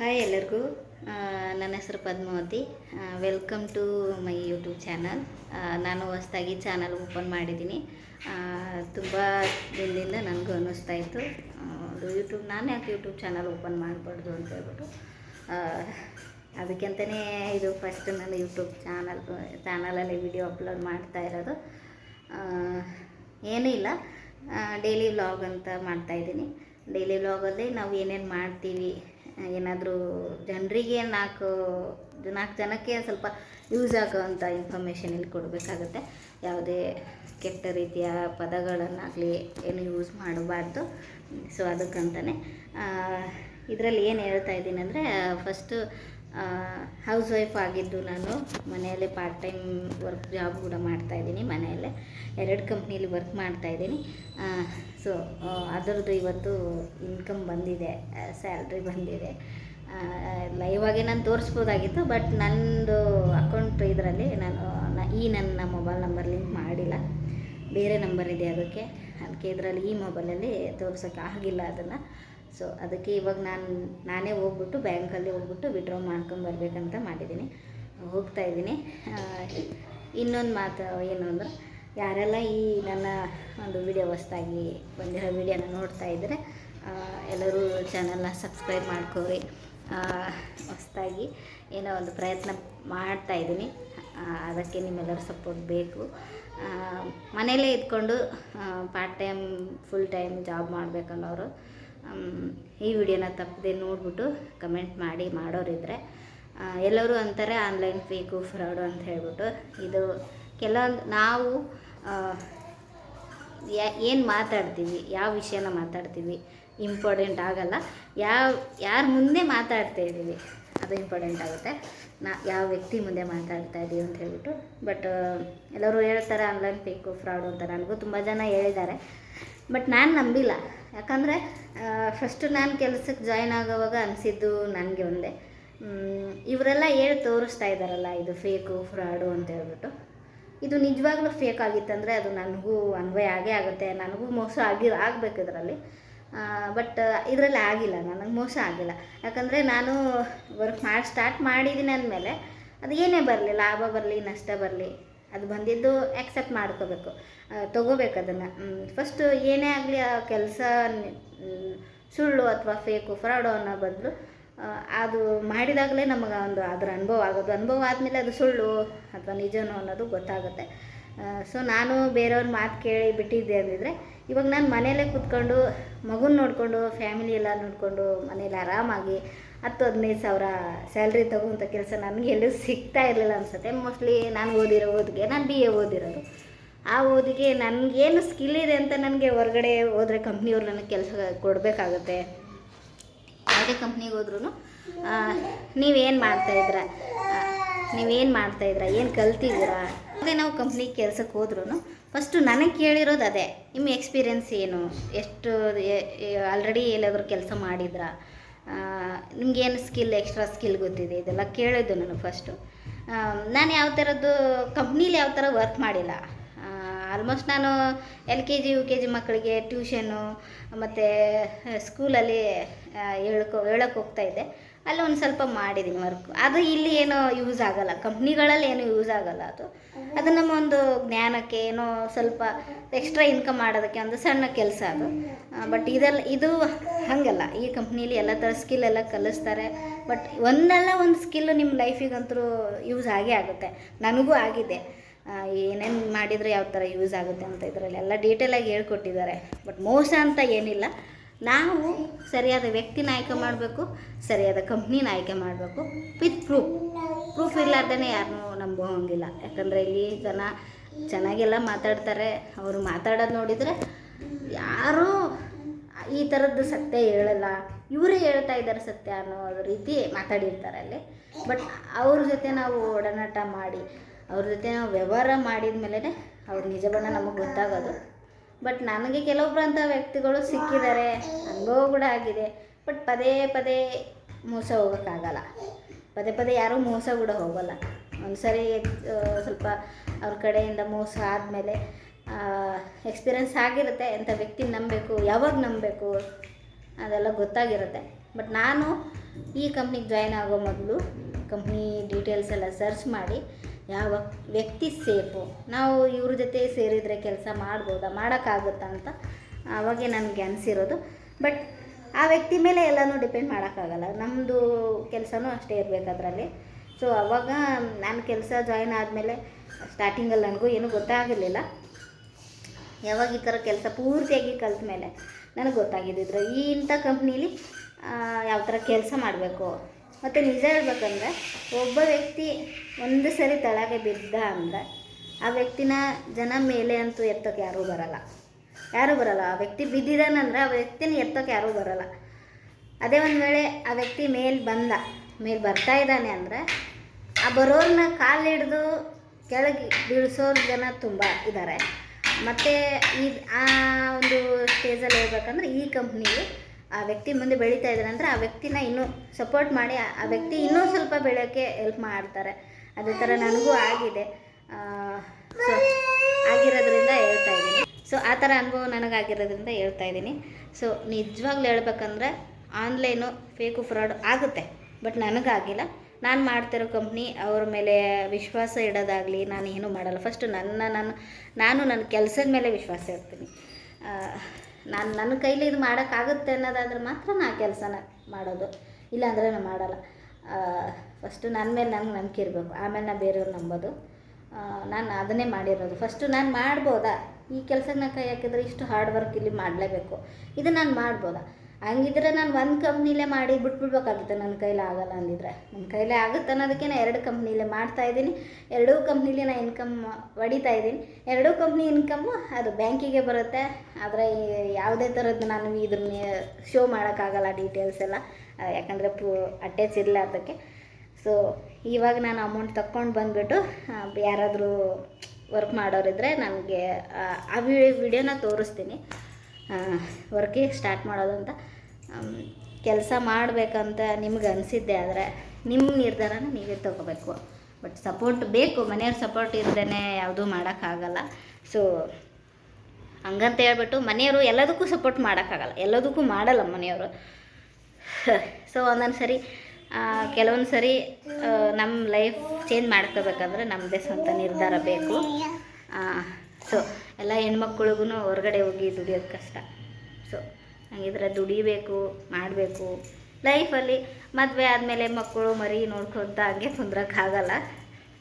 Hi ಎಲ್ಲರಿಗೂ. ನನ್ನ ಹೆಸರು Padmavati. Welcome to my YouTube channel ನಾನು ಹೊಸದಾಗಿ ಚಾನಲ್ ಓಪನ್ ಮಾಡಿದ್ದೀನಿ. ತುಂಬ ದಿನದಿಂದ ನನಗೂ ಅನ್ನಿಸ್ತಾ ಇತ್ತು. ಯೂಟ್ಯೂಬ್ ನಾನು ಯಾಕೆ ಯೂಟ್ಯೂಬ್ ಚಾನಲ್ ಓಪನ್ ಮಾಡಬಾರ್ದು ಅಂತ ಹೇಳ್ಬಿಟ್ಟು. ಅದಕ್ಕಂತಲೇ ಇದು ಫಸ್ಟ್ ನಾನು ಯೂಟ್ಯೂಬ್ ಚಾನಲ್ ಚಾನಲಲ್ಲಿ ವಿಡಿಯೋ ಅಪ್ಲೋಡ್ ಮಾಡ್ತಾ ಇರೋದು. ಏನೂ ಇಲ್ಲ. ಡೈಲಿ ವ್ಲಾಗ್ ಅಂತ ಮಾಡ್ತಾಯಿದ್ದೀನಿ ಡೈಲಿ ವ್ಲಾಗಲ್ಲಿ ನಾವು ಏನೇನು ಮಾಡ್ತೀವಿ ಏನಾದರೂ ಜನರಿಗೆ ನಾಲ್ಕು ನಾಲ್ಕು ಜನಕ್ಕೆ ಸ್ವಲ್ಪ ಯೂಸ್ ಆಗೋವಂಥ ಇನ್ಫಾರ್ಮೇಷನ್ ಇಲ್ಲಿ ಕೊಡಬೇಕಾಗುತ್ತೆ. ಯಾವುದೇ ಕೆಟ್ಟ ರೀತಿಯ ಪದಗಳನ್ನಾಗಲಿ ಏನು ಯೂಸ್ ಮಾಡಬಾರ್ದು. ಸೊ ಅದಕ್ಕಂತಲೇ ಇದರಲ್ಲಿ ಏನು ಹೇಳ್ತಾ ಇದ್ದೀನಿ ಅಂದರೆ ಫಸ್ಟು ಹೌಸ್ ವೈಫ್ ಆಗಿದ್ದು ನಾನು, ಮನೆಯಲ್ಲೇ ಪಾರ್ಟ್ ಟೈಮ್ ವರ್ಕ್ ಜಾಬ್ ಕೂಡ ಮಾಡ್ತಾಯಿದ್ದೀನಿ ಮನೆಯಲ್ಲೇ ಎರಡು ಕಂಪ್ನಿಲಿ ವರ್ಕ್ ಮಾಡ್ತಾಯಿದ್ದೀನಿ ಸೊ ಅದರದ್ದು ಇವತ್ತು ಇನ್ಕಮ್ ಬಂದಿದೆ ಸ್ಯಾಲ್ರಿ ಬಂದಿದೆ. ಲೈವ್ ಆಗಿ ನಾನು ತೋರಿಸ್ಬೋದಾಗಿತ್ತು ಬಟ್ ನನ್ನದು ಅಕೌಂಟ್ ಇದರಲ್ಲಿ ನಾನು ಈ ನನ್ನ ಮೊಬೈಲ್ ನಂಬರ್ ಲಿಂಕ್ ಮಾಡಿಲ್ಲ. ಬೇರೆ ನಂಬರ್ ಇದೆ ಅದಕ್ಕೆ. ಅದಕ್ಕೆ ಇದರಲ್ಲಿ ಈ ಮೊಬೈಲಲ್ಲಿ ತೋರ್ಸೋಕ್ಕೆ ಆಗಿಲ್ಲ ಅದನ್ನು. ಸೊ ಅದಕ್ಕೆ ಇವಾಗ ನಾನು, ನಾನೇ ಹೋಗ್ಬಿಟ್ಟು ಬ್ಯಾಂಕಲ್ಲಿ ಹೋಗ್ಬಿಟ್ಟು ವಿಡ್ರಾ ಮಾಡ್ಕೊಂಬರ್ಬೇಕಂತ ಮಾಡಿದ್ದೀನಿ. ಹೋಗ್ತಾ ಇದ್ದೀನಿ. ಇನ್ನೊಂದು ಮಾತು ಏನು ಅಂದ್ರೆ, ಯಾರೆಲ್ಲ ಈ ನನ್ನ ಒಂದು ವಿಡಿಯೋ ಹೊಸ್ದಾಗಿ ಬಂದಿರೋ ವಿಡಿಯೋನ ನೋಡ್ತಾ ಇದ್ದರೆ ಎಲ್ಲರೂ ಚಾನಲ್ನ ಸಬ್ಸ್ಕ್ರೈಬ್ ಮಾಡ್ಕೋರಿ. ಹೊಸ್ದಾಗಿ ಏನೋ ಒಂದು ಪ್ರಯತ್ನ ಮಾಡ್ತಾ ಇದ್ದೀನಿ. ಅದಕ್ಕೆ ನಿಮ್ಮೆಲ್ಲರ ಸಪೋರ್ಟ್ ಬೇಕು. ಮನೆಯಲ್ಲೇ ಇದ್ಕೊಂಡು part time full time job ಮಾಡಬೇಕನ್ನೋರು ಈ ವಿಡಿಯೋನ ತಪ್ಪದೆ ನೋಡಿಬಿಟ್ಟು ಕಮೆಂಟ್ ಮಾಡಿ ಮಾಡೋರಿದ್ರೆ ಎಲ್ಲರೂ ಅಂತಾರೆ ಆನ್ಲೈನ್ ಫೇಕು ಫ್ರಾಡು ಅಂತ ಹೇಳ್ಬಿಟ್ಟು. ಇದು ಕೆಲವೊಂದು ನಾವು ಏನು ಮಾತಾಡ್ತೀವಿ, ಯಾವ ವಿಷಯನ ಮಾತಾಡ್ತೀವಿ ಇಂಪಾರ್ಟೆಂಟ್ ಆಗಲ್ಲ. ಯಾವ, ಯಾರ ಮುಂದೆ ಮಾತಾಡ್ತಾ ಇದ್ದೀವಿ, ಅದು ಇಂಪಾರ್ಟೆಂಟ್ ಆಗುತ್ತೆ. ನಾ, ಯಾವ ವ್ಯಕ್ತಿ ಮುಂದೆ ಮಾತಾಡ್ತಾ ಇದ್ದೀವಿ ಅಂತ ಹೇಳ್ಬಿಟ್ಟು. ಬಟ್ ಎಲ್ಲರೂ ಹೇಳ್ತಾರೆ ಆನ್ಲೈನ್ ಫೇಕು ಫ್ರಾಡು ಅಂತ. ನನಗೂ ತುಂಬ ಜನ ಹೇಳಿದ್ದಾರೆ. ಬಟ್ ನಾನು ನಂಬಿಲ್ಲ. ಯಾಕಂದರೆ ಫಸ್ಟು ನಾನು ಕೆಲಸಕ್ಕೆ ಜಾಯ್ನ್ ಆಗೋವಾಗ ಅನಿಸಿದ್ದು ನನಗೆ ಒಂದೇ. ಇವರೆಲ್ಲ ಹೇಳಿ ತೋರಿಸ್ತಾ ಇದ್ದಾರಲ್ಲ, ಇದು ಫೇಕು ಫ್ರಾಡು ಅಂತ ಹೇಳ್ಬಿಟ್ಟು. ಇದು ನಿಜವಾಗ್ಲೂ ಫೇಕ್ ಆಗಿತ್ತಂದರೆ ಅದು ನನಗೂ ಅನ್ವಯ ಆಗೇ ಆಗುತ್ತೆ, ನನಗೂ ಮೋಸ ಆಗಿ, ಆಗಬೇಕು ಇದರಲ್ಲಿ. ಬಟ್ ಇದರಲ್ಲಿ ಆಗಿಲ್ಲ, ನನಗೆ ಮೋಸ ಆಗಿಲ್ಲ. ಯಾಕಂದರೆ ನಾನು ವರ್ಕ್ ಮಾಡಿ ಸ್ಟಾರ್ಟ್ ಮಾಡಿದ್ದೀನಿ ಅಂದಮೇಲೆ ಅದು ಏನೇ ಬರಲಿ, ಲಾಭ ಬರಲಿ, ನಷ್ಟ ಬರಲಿ ಅದು ಬಂದಿದ್ದು ಆ್ಯಕ್ಸೆಪ್ಟ್ ಮಾಡ್ಕೋಬೇಕು. ತೊಗೋಬೇಕು ಅದನ್ನು. ಫಸ್ಟು ಏನೇ ಆಗಲಿ ಆ ಕೆಲಸ ಸುಳ್ಳು ಅಥವಾ ಫೇಕು ಫ್ರಾಡು ಅನ್ನೋ ಬದಲು ಅದು ಮಾಡಿದಾಗಲೇ ನಮಗೆ ಒಂದು ಅದರ ಅನುಭವ ಆಗೋದು. ಅನುಭವ ಆದಮೇಲೆ ಅದು ಸುಳ್ಳು ಅಥವಾ ನಿಜನೋ ಅನ್ನೋದು ಗೊತ್ತಾಗುತ್ತೆ. ಸೊ ನಾನು ಬೇರೆಯವ್ರ ಮಾತು ಕೇಳಿ ಬಿಟ್ಟಿದ್ದೆ ಅಂದಿದ್ರೆ, ಇವಾಗ ನಾನು ಮನೆಯಲ್ಲೇ ಕೂತ್ಕೊಂಡು ಮಗುನ ನೋಡಿಕೊಂಡು ಫ್ಯಾಮಿಲಿ ಎಲ್ಲ ನೋಡಿಕೊಂಡು ಮನೇಲಿ ಆರಾಮಾಗಿ ಹತ್ತು ಹದಿನೈದು ಸಾವಿರ ಸ್ಯಾಲ್ರಿ ತಗೊಂಥ ಕೆಲಸ ನನಗೆ ಎಲ್ಲೂ ಸಿಗ್ತಾ ಇರಲಿಲ್ಲ ಅನ್ಸುತ್ತೆ. ಮೋಸ್ಟ್ಲಿ ನಾನು ಓದಿರೋ ಓದಿಗೆ, ನಾನು ಬಿ ಎ ಓದಿರೋದು. ಆ ಓದಿಗೆ ನನಗೇನು ಸ್ಕಿಲ್ ಇದೆ ಅಂತ ನನಗೆ ಹೊರಗಡೆ ಹೋದರೆ ಕಂಪ್ನಿಯವ್ರು ನನಗೆ ಕೆಲಸ ಕೊಡಬೇಕಾಗುತ್ತೆ. ಯಾವುದೇ ಕಂಪ್ನಿಗೆ ಹೋದ್ರೂ ನೀವೇನು ಮಾಡ್ತಾಯಿದ್ರ ನೀವೇನು ಮಾಡ್ತಾಯಿದ್ರ ಏನು ಕಲ್ತಿದ್ದೀರಾ? ಅದೇ ನಾವು ಕಂಪ್ನಿ ಕೆಲ್ಸಕ್ಕೆ ಹೋದ್ರೂ ಫಸ್ಟು ನನಗೆ ಕೇಳಿರೋದು ಅದೇ, ನಿಮ್ಮ ಎಕ್ಸ್ಪೀರಿಯೆನ್ಸ್ ಏನು? ಎಷ್ಟು ಆಲ್ರೆಡಿ ಎಲ್ಲಾದರೂ ಕೆಲಸ ಮಾಡಿದ್ರಾ? ನಿಮ್ಗೇನು ಸ್ಕಿಲ್ ಎಕ್ಸ್ಟ್ರಾ ಸ್ಕಿಲ್ ಗೊತ್ತಿದೆ? ಇದೆಲ್ಲ ಕೇಳಿದ್ದು ನಾನು ಫಸ್ಟು ನಾನು ಯಾವ ಥರದ್ದು ಕಂಪ್ನೀಲಿ ಯಾವ ಥರ ವರ್ಕ್ ಮಾಡಿಲ್ಲ. ಆಲ್ಮೋಸ್ಟ್ ನಾನು L K G U K G ಮಕ್ಕಳಿಗೆ ಟ್ಯೂಷನು ಮತ್ತು ಸ್ಕೂಲಲ್ಲಿ ಹೇಳ್ಕೊ ಹೇಳೋಕ್ಕೆ ಹೋಗ್ತಾ ಇದ್ದೆ. ಅಲ್ಲಿ ಒಂದು ಸ್ವಲ್ಪ ಮಾಡಿದ್ದೀನಿ ವರ್ಕ್ ಅದು ಇಲ್ಲಿ ಏನೋ ಯೂಸ್ ಆಗಲ್ಲ. ಕಂಪ್ನಿಗಳಲ್ಲಿ ಏನೂ ಯೂಸ್ ಆಗಲ್ಲ ಅದು. ಅದು ನಮ್ಮ ಒಂದು ಜ್ಞಾನಕ್ಕೆ ಏನೋ ಸ್ವಲ್ಪ ಎಕ್ಸ್ಟ್ರಾ ಇನ್ಕಮ್ ಮಾಡೋದಕ್ಕೆ ಒಂದು ಸಣ್ಣ ಕೆಲಸ ಅದು. ಬಟ್ ಇದೆಲ್ಲ, ಇದು ಹಾಗಲ್ಲ. ಈ ಕಂಪ್ನೀಲಿ ಎಲ್ಲ ಥರ ಸ್ಕಿಲ್ ಎಲ್ಲ ಕಲಿಸ್ತಾರೆ. ಬಟ್ ಒಂದಲ್ಲ ಒಂದು ಸ್ಕಿಲ್ ನಿಮ್ಮ ಲೈಫಿಗಂತರೂ ಯೂಸ್ ಆಗೇ ಆಗುತ್ತೆ. ನನಗೂ ಆಗಿದೆ. ಏನೇನು ಮಾಡಿದರೆ ಯಾವ ಥರ ಯೂಸ್ ಆಗುತ್ತೆ ಅಂತ ಇದರಲ್ಲಿ ಎಲ್ಲ ಡೀಟೇಲಾಗಿ ಹೇಳ್ಕೊಟ್ಟಿದ್ದಾರೆ. ಬಟ್ ಮೋಸ ಅಂತ ಏನಿಲ್ಲ. ನಾವು ಸರಿಯಾದ ವ್ಯಕ್ತಿನ ಆಯ್ಕೆ ಮಾಡಬೇಕು, ಸರಿಯಾದ ಕಂಪ್ನಿನ ಆಯ್ಕೆ ಮಾಡಬೇಕು ವಿತ್ ಪ್ರೂಫ್ ಪ್ರೂಫ್ ಇಲ್ಲಾರ್ದೇ ಯಾರನ್ನೂ ನಂಬೋಂಗಿಲ್ಲ ಯಾಕಂದರೆ ಇಲ್ಲಿ ಜನ ಚೆನ್ನಾಗೆಲ್ಲ ಮಾತಾಡ್ತಾರೆ. ಅವರು ಮಾತಾಡೋದು ನೋಡಿದರೆ ಯಾರೂ ಈ ಥರದ್ದು ಸತ್ಯ ಹೇಳಲ್ಲ. ಇವರೇ ಹೇಳ್ತಾ ಇದ್ದಾರೆ ಸತ್ಯ ಅನ್ನೋ ರೀತಿ ಮಾತಾಡಿರ್ತಾರೆ ಅಲ್ಲಿ. ಬಟ್ ಅವ್ರ ಜೊತೆ ನಾವು ಒಡನಾಟ ಮಾಡಿ, ಅವ್ರ ಜೊತೆ ನಾವು ವ್ಯವಹಾರ ಮಾಡಿದ ಮೇಲೆ ಅವ್ರ ನಿಜ ನಮಗೆ ಗೊತ್ತಾಗೋದು. ಬಟ್ ನನಗೆ ಕೆಲವೊಬ್ಬರಂಥ ವ್ಯಕ್ತಿಗಳು ಸಿಕ್ಕಿದ್ದಾರೆ ಅನುಭವ ಕೂಡ ಆಗಿದೆ. ಬಟ್ ಪದೇ ಪದೇ ಮೋಸ ಹೋಗೋಕ್ಕಾಗಲ್ಲ. ಪದೇ ಪದೇ ಯಾರೂ ಮೋಸ ಕೂಡ ಹೋಗಲ್ಲ. ಒಂದು ಸರಿ ಸ್ವಲ್ಪ ಅವ್ರ ಕಡೆಯಿಂದ ಮೋಸ ಆದಮೇಲೆ ಎಕ್ಸ್ಪೀರಿಯನ್ಸ್ ಆಗಿರುತ್ತೆ. ಎಂಥ ವ್ಯಕ್ತಿ ನಂಬಬೇಕು ಯಾವಾಗ ನಂಬಬೇಕು ಅದೆಲ್ಲ ಗೊತ್ತಾಗಿರುತ್ತೆ. ಬಟ್ ನಾನು ಈ ಕಂಪ್ನಿಗೆ ಜಾಯ್ನ್ ಆಗೋ ಮೊದಲು ಕಂಪ್ನಿ ಡೀಟೇಲ್ಸ್ ಎಲ್ಲ ಸರ್ಚ್ ಮಾಡಿ ಯಾವ ವ್ಯಕ್ತಿ ಸೇಫು? ನಾವು ಇವ್ರ ಜೊತೆ ಸೇರಿದರೆ ಕೆಲಸ ಮಾಡ್ಬೋದಾ? ಮಾಡೋಕ್ಕಾಗುತ್ತಾ ಅಂತ ಅವಾಗೆ ನನಗೆ ಅನಿಸಿರೋದು. ಬಟ್ ಆ ವ್ಯಕ್ತಿ ಮೇಲೆ ಎಲ್ಲನೂ ಡಿಪೆಂಡ್ ಮಾಡೋಕ್ಕಾಗಲ್ಲ. ನಮ್ಮದು ಕೆಲಸನೂ ಅಷ್ಟೇ ಇರಬೇಕು ಅದರಲ್ಲಿ. ಸೊ ಅವಾಗ ನಾನು ಕೆಲಸ ಜಾಯ್ನ್ ಆದಮೇಲೆ ಸ್ಟಾರ್ಟಿಂಗಲ್ಲಿ ನನಗೂ ಏನೂ ಗೊತ್ತಾಗಲಿಲ್ಲ. ಯಾವಾಗ ಈ ಥರ ಕೆಲಸ ಪೂರ್ತಿಯಾಗಿ ಕಲ್ತ ಮೇಲೆ ನನಗೆ ಗೊತ್ತಾಗಿದ್ದಿದ್ರು. ಈ ಇಂಥ ಕಂಪ್ನೀಲಿ ಯಾವ ಥರ ಕೆಲಸ ಮಾಡಬೇಕು? ಮತ್ತು ನಿಜ ಹೇಳ್ಬೇಕಂದ್ರೆ ಒಬ್ಬ ವ್ಯಕ್ತಿ ಒಂದು ಸರಿ ತಳಗೆ ಬಿದ್ದ ಅಂದರೆ ಆ ವ್ಯಕ್ತಿನ ಜನ ಮೇಲೆ ಅಂತೂ ಎತ್ತೋಕೆ ಯಾರೂ ಬರಲ್ಲ. ಯಾರೂ ಬರಲ್ಲ. ಆ ವ್ಯಕ್ತಿ ಬಿದ್ದಿದ್ದಾನಂದ್ರೆ ಆ ವ್ಯಕ್ತಿನ ಎತ್ತೋಕೆ ಯಾರೂ ಬರಲ್ಲ. ಅದೇ ಒಂದು ವೇಳೆ ಆ ವ್ಯಕ್ತಿ ಮೇಲೆ ಬಂದ, ಮೇಲೆ ಬರ್ತಾ ಇದ್ದಾನೆ ಅಂದರೆ ಆ ಬರೋರನ್ನ ಕಾಲು ಹಿಡಿದು ಕೆಳಗೆ ಬೀಳಿಸೋರು ಜನ ತುಂಬ ಇದ್ದಾರೆ ಮತ್ತು ಈ ಆ ಒಂದು ಸ್ಟೇಜಲ್ಲಿ ಹೇಳ್ಬೇಕಂದ್ರೆ ಈ ಕಂಪ್ನಿಲಿ ಆ ವ್ಯಕ್ತಿ ಮುಂದೆ ಬೆಳೀತಾ ಇದ್ದಾರೆ ಅಂದರೆ ಆ ವ್ಯಕ್ತಿನ ಇನ್ನೂ ಸಪೋರ್ಟ್ ಮಾಡಿ ಆ- ವ್ಯಕ್ತಿ ಇನ್ನೂ ಸ್ವಲ್ಪ ಬೆಳೆಯೋಕ್ಕೆ ಹೆಲ್ಪ್ ಮಾಡ್ತಾರೆ. ಅದೇ ಥರ ನನಗೂ ಆಗಿದೆ. ಸೊ ಆಗಿರೋದ್ರಿಂದ ಹೇಳ್ತಾ ಇದ್ದೀನಿ. ಸೊ ಆ ಥರ ಅನುಭವ ನನಗಾಗಿರೋದ್ರಿಂದ ಹೇಳ್ತಾ ಇದ್ದೀನಿ. ಸೊ ನಿಜವಾಗ್ಲೂ ಹೇಳ್ಬೇಕಂದ್ರೆ ಆನ್ಲೈನು ಫೇಕು ಫ್ರಾಡ್ ಆಗುತ್ತೆ ಬಟ್ ನನಗಾಗಿಲ್ಲ. ನಾನು ಮಾಡ್ತಿರೋ ಕಂಪ್ನಿ ಅವ್ರ ಮೇಲೆ ವಿಶ್ವಾಸ ಇಡೋದಾಗಲಿ ನಾನು ಏನೂ ಮಾಡಲ್ಲ. ಫಸ್ಟು ನನ್ನ ನಾನು ನಾನು ನನ್ನ ಕೆಲಸದ ಮೇಲೆ ವಿಶ್ವಾಸ ಇರ್ತೀನಿ ನಾನು ನನ್ನ ಕೈಲಿ ಇದು ಮಾಡೋಕ್ಕಾಗುತ್ತೆ ಅನ್ನೋದಾದ್ರೆ ಮಾತ್ರ ನಾ ಕೆಲಸನ ಮಾಡೋದು. ಇಲ್ಲಾಂದರೆ ನಾನು ಮಾಡಲ್ಲ. ಫಸ್ಟು ನನ್ನ ಮೇಲೆ ನನಗೆ ನಂಬಿಕೆ ಇರಬೇಕು. ಆಮೇಲೆ ನಾ ಬೇರೆಯವ್ರು ನಂಬೋದು. ನಾನು ಅದನ್ನೇ ಮಾಡಿರೋದು. ಫಸ್ಟು ನಾನು ಮಾಡ್ಬೋದಾ? ಈ ಕೆಲಸಕ್ಕೆ ನಾನು ಕೈ ಹಾಕಿದ್ರೆ ಇಷ್ಟು ಹಾರ್ಡ್ ವರ್ಕ್ ಇಲ್ಲಿ ಮಾಡಲೇಬೇಕು. ಇದು ನಾನು ಮಾಡ್ಬೋದಾ? ಹಂಗಿದ್ರೆ ನಾನು ಒಂದು ಕಂಪ್ನಿಲೇ ಮಾಡಿ ಬಿಟ್ಬಿಡ್ಬೇಕಾಗಿತ್ತು. ನನ್ನ ಕೈಲಿ ಆಗಲ್ಲ ಅಂದಿದ್ರೆ. ನನ್ನ ಕೈಲೇ ಆಗುತ್ತೆ ಅನ್ನೋದಕ್ಕೆ ನಾನು ಎರಡು ಕಂಪ್ನಿಲೇ ಮಾಡ್ತಾ ಇದ್ದೀನಿ. ಎರಡೂ ಕಂಪ್ನಿಲಿ ನಾನು ಇನ್ಕಮ್ ಹೊಡಿತಾ ಇದ್ದೀನಿ. ಎರಡೂ ಕಂಪ್ನಿ ಇನ್ಕಮ್ಮು ಅದು ಬ್ಯಾಂಕಿಗೆ ಬರುತ್ತೆ. ಆದರೆ ಯಾವುದೇ ಥರದ್ದು ನಾನು ಇದನ್ನ ಶೋ ಮಾಡೋಕ್ಕಾಗಲ್ಲ ಡೀಟೇಲ್ಸ್ ಎಲ್ಲ. ಯಾಕಂದರೆ ಪೂ ಅಟ್ಯಾಚ್ ಇರಲ್ಲ ಅದಕ್ಕೆ ಸೊ ಇವಾಗ ನಾನು ಅಮೌಂಟ್ ತಕ್ಕೊಂಡು ಬಂದುಬಿಟ್ಟು ಯಾರಾದರೂ ವರ್ಕ್ ಮಾಡೋರಿದ್ರೆ ನನಗೆ, ಆ ವಿಡಿಯೋನ ತೋರಿಸ್ತೀನಿ. ವರ್ಕಿಗೆ ಸ್ಟಾರ್ಟ್ ಮಾಡೋದು ಅಂತ ಕೆಲಸ ಮಾಡಬೇಕಂತ ನಿಮ್ಗೆ ಅನಿಸಿದ್ದೆ ಆದರೆ ನಿಮ್ಮ ನಿರ್ಧಾರನ ನೀವೇ ತೊಗೋಬೇಕು. ಬಟ್ ಸಪೋರ್ಟ್ ಬೇಕು, ಮನೆಯವ್ರ ಸಪೋರ್ಟ್ ಇಲ್ಲದೇ ಯಾವುದೂ ಮಾಡೋಕ್ಕಾಗಲ್ಲ ಸೊ ಹಂಗಂತ ಹೇಳ್ಬಿಟ್ಟು ಮನೆಯವರು ಎಲ್ಲದಕ್ಕೂ ಸಪೋರ್ಟ್ ಮಾಡೋಕ್ಕಾಗಲ್ಲ ಎಲ್ಲದಕ್ಕೂ ಮಾಡಲ್ಲ ಮನೆಯವರು. ಸೊ ಒಂದೊಂದು ಸರಿ ಕೆಲವೊಂದು ಸರಿ ನಮ್ಮ ಲೈಫ್ ಚೇಂಜ್ ಮಾಡ್ಕೋಬೇಕಂದ್ರೆ ನಮ್ಮದೇ ಸ್ವಂತ ನಿರ್ಧಾರ ಬೇಕು. ಸೊ ಎಲ್ಲ ಹೆಣ್ಮಕ್ಳಿಗೂ ಹೊರಗಡೆ ಹೋಗಿ ದುಡಿಯೋದು ಕಷ್ಟ. ಸೊ ಹಂಗಿದ್ರೆ ದುಡಿಬೇಕು, ಮಾಡಬೇಕು. ಲೈಫಲ್ಲಿ ಮದುವೆ ಆದಮೇಲೆ ಮಕ್ಕಳು ಮರಿ ನೋಡ್ಕೊತ ಹಂಗೆ ಕುಂದ್ರಕ್ಕಾಗಲ್ಲ.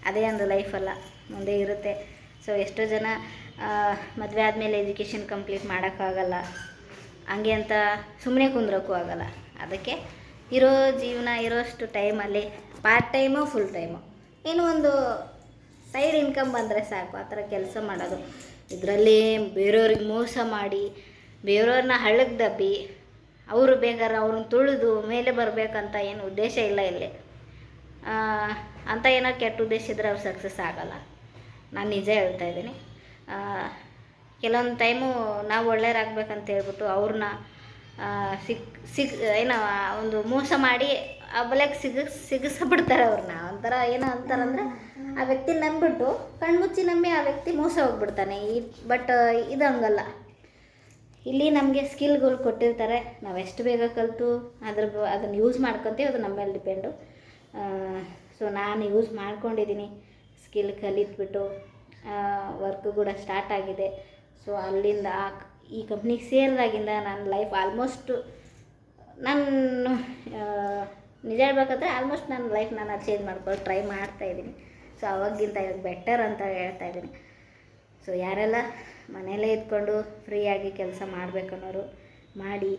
ಅದೇ ಒಂದು ಲೈಫಲ್ಲ ಮುಂದೆ ಇರುತ್ತೆ. ಸೊ ಎಷ್ಟೋ ಜನ ಮದುವೆ ಆದಮೇಲೆ ಎಜುಕೇಷನ್ ಕಂಪ್ಲೀಟ್ ಮಾಡೋಕ್ಕಾಗಲ್ಲ. ಹಂಗೆ ಅಂತ ಸುಮ್ಮನೆ ಕುಂದ್ರಕ್ಕೂ ಆಗಲ್ಲ. ಅದಕ್ಕೆ ಇರೋ ಜೀವನ ಇರೋಷ್ಟು ಟೈಮಲ್ಲಿ ಪಾರ್ಟ್ ಟೈಮು ಫುಲ್ ಟೈಮು ಏನೋ ಒಂದು ಸೈಡ್ ಇನ್ಕಮ್ ಬಂದರೆ ಸಾಕು, ಆ ಥರ ಕೆಲಸ ಮಾಡೋದು. ಇದರಲ್ಲಿ ಬೇರೆಯವ್ರಿಗೆ ಮೋಸ ಮಾಡಿ, ಬೇರೆಯವ್ರನ್ನ ಹಳ್ಳಕ್ಕೆ ದಬ್ಬಿ, ಅವರು ಬೇಕಾದ್ರೆ ಅವ್ರನ್ನ ತುಳಿದು ಮೇಲೆ ಬರಬೇಕಂತ ಏನು ಉದ್ದೇಶ ಇಲ್ಲ ಇಲ್ಲಿ. ಅಂತ ಏನೋ ಕೆಟ್ಟ ಉದ್ದೇಶ ಇದ್ದರೆ ಅವ್ರು ಸಕ್ಸಸ್ ಆಗೋಲ್ಲ. ನಾನು ನಿಜ ಹೇಳ್ತಾ ಇದ್ದೀನಿ. ಕೆಲವೊಂದು ಟೈಮು ನಾವು ಒಳ್ಳೆಯರಾಗಬೇಕಂತ ಹೇಳ್ಬಿಟ್ಟು ಅವ್ರನ್ನ ಸಿಕ್ ಸಿಗ್ ಏನೋ ಒಂದು ಮೋಸ ಮಾಡಿ ಆ ಬಲೆಗೆ ಸಿಗ, ಸಿಗಿಸ್ಬಿಡ್ತಾರೆ ಅವ್ರನ್ನ. ಒಂಥರ ಏನೋ ಅಂತಾರಂದ್ರೆ ಆ ವ್ಯಕ್ತಿ ನಂಬಿಬಿಟ್ಟು ಕಣ್ಮುಚ್ಚಿ ನಂಬಿ ಆ ವ್ಯಕ್ತಿ ಮೋಸ ಹೋಗ್ಬಿಡ್ತಾನೆ. ಈ ಬಟ್ ಇದು ಹಂಗಲ್ಲ. ಇಲ್ಲಿ ನಮಗೆ ಸ್ಕಿಲ್ಗಳು ಕೊಟ್ಟಿರ್ತಾರೆ. ನಾವು ಎಷ್ಟು ಬೇಗ ಕಲಿತು, ಅದ್ರ ಅದನ್ನು ಯೂಸ್ ಮಾಡ್ಕೊತೀವಿ, ಅದು ನಮ್ಮ ಮೇಲೆ ಡಿಪೆಂಡು ಸೊ ನಾನು ಯೂಸ್ ಮಾಡ್ಕೊಂಡಿದ್ದೀನಿ ಸ್ಕಿಲ್ ಕಲಿತ್ಬಿಟ್ಟು ವರ್ಕ್ ಕೂಡ ಸ್ಟಾರ್ಟ್ ಆಗಿದೆ. ಸೊ ಅಲ್ಲಿಂದ ಈ ಕಂಪ್ನಿಗೆ ಸೇರಿದಾಗಿಂದ ನನ್ನ ಲೈಫ್ ಆಲ್ಮೋಸ್ಟ್ ನಾನು ನಿಜ ಹೇಳ್ಬೇಕಂದ್ರೆ ಆಲ್ಮೋಸ್ಟ್ ನನ್ನ ಲೈಫ್ ನಾನು ಚೇಂಜ್ ಮಾಡ್ಕೊಳ್ಳೋ ಟ್ರೈ ಮಾಡ್ತಾ ಇದ್ದೀನಿ ಸೊ ಅವಾಗಿಂತ ಇವಾಗ ಬೆಟರ್ ಅಂತ ಹೇಳ್ತಾ ಇದ್ದೀನಿ. ಸೊ ಯಾರೆಲ್ಲ ಮನೆಯಲ್ಲೇ ಇದ್ಕೊಂಡು ಫ್ರೀಯಾಗಿ ಕೆಲಸ ಮಾಡಬೇಕನ್ನೋರು ಮಾಡಿ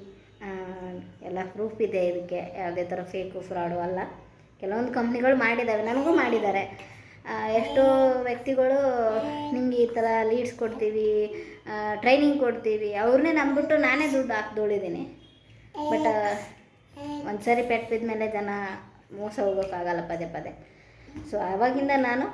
ಎಲ್ಲ ಪ್ರೂಫ್ ಇದೆ ಇದಕ್ಕೆ. ಯಾವುದೇ ಥರ ಫೇಕು ಫ್ರಾಡು ಅಲ್ಲ. ಕೆಲವೊಂದು ಕಂಪ್ನಿಗಳು ಮಾಡಿದ್ದಾವೆ ನನಗೂ ಮಾಡಿದ್ದಾರೆ. ಎಷ್ಟೋ ವ್ಯಕ್ತಿಗಳು ನಿಮಗೆ ಈ ಥರ ಲೀಡ್ಸ್ ಕೊಡ್ತೀವಿ ಟ್ರೈನಿಂಗ್ ಕೊಡ್ತೀವಿ. ಅವ್ರನ್ನೇ ನಂಬಿಬಿಟ್ಟು ನಾನೇ ದುಡ್ಡು ಹಾಕ್ದೊಳಿದ್ದೀನಿ ಬಟ್ ಒಂದು ಸರಿ ಬಿದ್ದ ಮೇಲೆ ಜನ ಮೋಸ ಹೋಗೋಕ್ಕಾಗಲ್ಲ ಪದೇ ಪದೇ. ಸೊ ಆವಾಗಿಂದ ನಾನು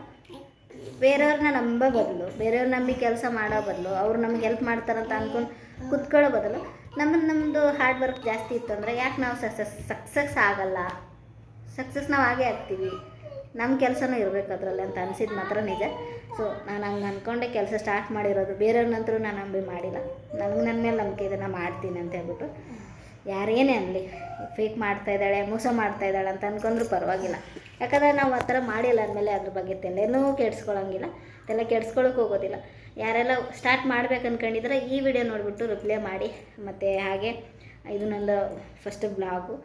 ಬೇರೆಯವ್ರನ್ನ ನಂಬೋ ಬದಲು, ಬೇರೆಯವ್ರ ನಂಬಿ ಕೆಲಸ ಮಾಡೋ ಬದಲು, ಅವ್ರು ನಮ್ಗೆ ಹೆಲ್ಪ್ ಮಾಡ್ತಾರಂತ ಅಂದ್ಕೊಂಡು ಕುತ್ಕೊಳ್ಳೋ ಬದಲು ನಮ್ಮ ನಮ್ಮದು ಹಾರ್ಡ್ ವರ್ಕ್ ಜಾಸ್ತಿ ಇತ್ತು ಅಂದರೆ ಯಾಕೆ ನಾವು ಸಕ್ಸಸ್ ಸಕ್ಸಸ್ ಆಗಲ್ಲ? ಸಕ್ಸಸ್ ನಾವು ಆಗೇ ಆಗ್ತೀವಿ. ನಮ್ಮ ಕೆಲಸನೂ ಇರಬೇಕು ಅದರಲ್ಲಿ ಅಂತ ಅನಿಸಿದ ಮಾತ್ರ ನಿಜ. ಸೊ ನಾನು ಹಂಗೆ ಅಂದ್ಕೊಂಡೆ ಕೆಲಸ ಸ್ಟಾರ್ಟ್ ಮಾಡಿರೋದು. ಬೇರೆಯವ್ರನ್ನಂತರೂ ನಾನು ನಂಬಿ ಮಾಡಿಲ್ಲ. ನನಗೆ ನನ್ನ ಮೇಲೆ ನಂಬಿಕೆ ಇದೆ, ನಾನು ಮಾಡ್ತೀನಿ ಅಂತ ಹೇಳ್ಬಿಟ್ಟು. ಯಾರೇನೇ ಅನ್ನಲಿ ಫೇಕ್ ಮಾಡ್ತಾ ಇದ್ದಾಳೆ, ಮೋಸ ಮಾಡ್ತಾ ಇದ್ದಾಳೆ ಅಂತ ಅಂದ್ಕೊಂಡ್ರೂ ಪರವಾಗಿಲ್ಲ. ಯಾಕಂದರೆ ನಾವು ಆ ಥರ ಮಾಡಿಲ್ಲ ಅಂದಮೇಲೆ ಅದ್ರ ಬಗ್ಗೆ ತಲೆನೂ ಕೆಡ್ಸ್ಕೊಳ್ಳೋಂಗಿಲ್ಲ ತಲೆ ಕೆಡ್ಸ್ಕೊಳಕ್ಕೆ ಹೋಗೋದಿಲ್ಲ. ಯಾರೆಲ್ಲ ಸ್ಟಾರ್ಟ್ ಮಾಡ್ಬೇಕು ಅಂದ್ಕೊಂಡಿದ್ರೆ ಈ ವಿಡಿಯೋ ನೋಡಿಬಿಟ್ಟು ರಿಪ್ಲೈ ಮಾಡಿ. ಮತ್ತು ಹಾಗೆ, ಇದು ನನ್ನ ಫಸ್ಟ್ ಬ್ಲಾಗು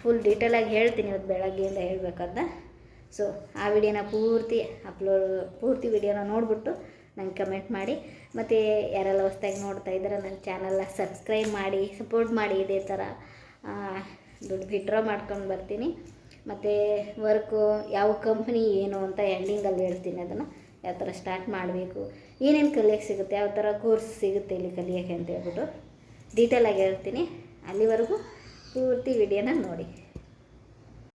ಫುಲ್ ಡೀಟೇಲಾಗಿ ಹೇಳ್ತೀನಿ ಇವತ್ತು ಬೆಳಗ್ಗೆಯಿಂದ ಹೇಳಬೇಕಾದ ಸೊ ಆ ವಿಡಿಯೋನ ಪೂರ್ತಿ ಅಪ್ಲೋಡ್ ಪೂರ್ತಿ ವಿಡಿಯೋನ ನೋಡಿಬಿಟ್ಟು ನಂಗೆ ಕಮೆಂಟ್ ಮಾಡಿ. ಮತ್ತು ಯಾರೆಲ್ಲ ಹೊಸ್ದಾಗಿ ನೋಡ್ತಾ ಇದ್ದಾರೆ ನನ್ನ ಚಾನಲ್ನ ಸಬ್ಸ್ಕ್ರೈಬ್ ಮಾಡಿ ಸಪೋರ್ಟ್ ಮಾಡಿ ಇದೇ ಥರ ದುಡ್ಡು ವಿಡ್ರಾ ಮಾಡ್ಕೊಂಡು ಬರ್ತೀನಿ. ಮತ್ತು ವರ್ಕು ಯಾವ ಕಂಪ್ನಿ ಏನು ಅಂತ ಎಂಡಿಂಗಲ್ಲಿ ಹೇಳ್ತೀನಿ ಅದನ್ನು. ಯಾವ ಥರ ಸ್ಟಾರ್ಟ್ ಮಾಡಬೇಕು, ಏನೇನು ಕಲಿಯೋಕ್ಕೆ ಸಿಗುತ್ತೆ, ಯಾವ ಥರ ಕೋರ್ಸ್ ಸಿಗುತ್ತೆ ಇಲ್ಲಿ ಕಲಿಯೋಕ್ಕೆ ಅಂತ ಹೇಳ್ಬಿಟ್ಟು ಡೀಟೇಲಾಗಿ ಹೇಳ್ತೀನಿ. ಅಲ್ಲಿವರೆಗೂ ಪೂರ್ತಿ ವಿಡಿಯೋನ ನೋಡಿ.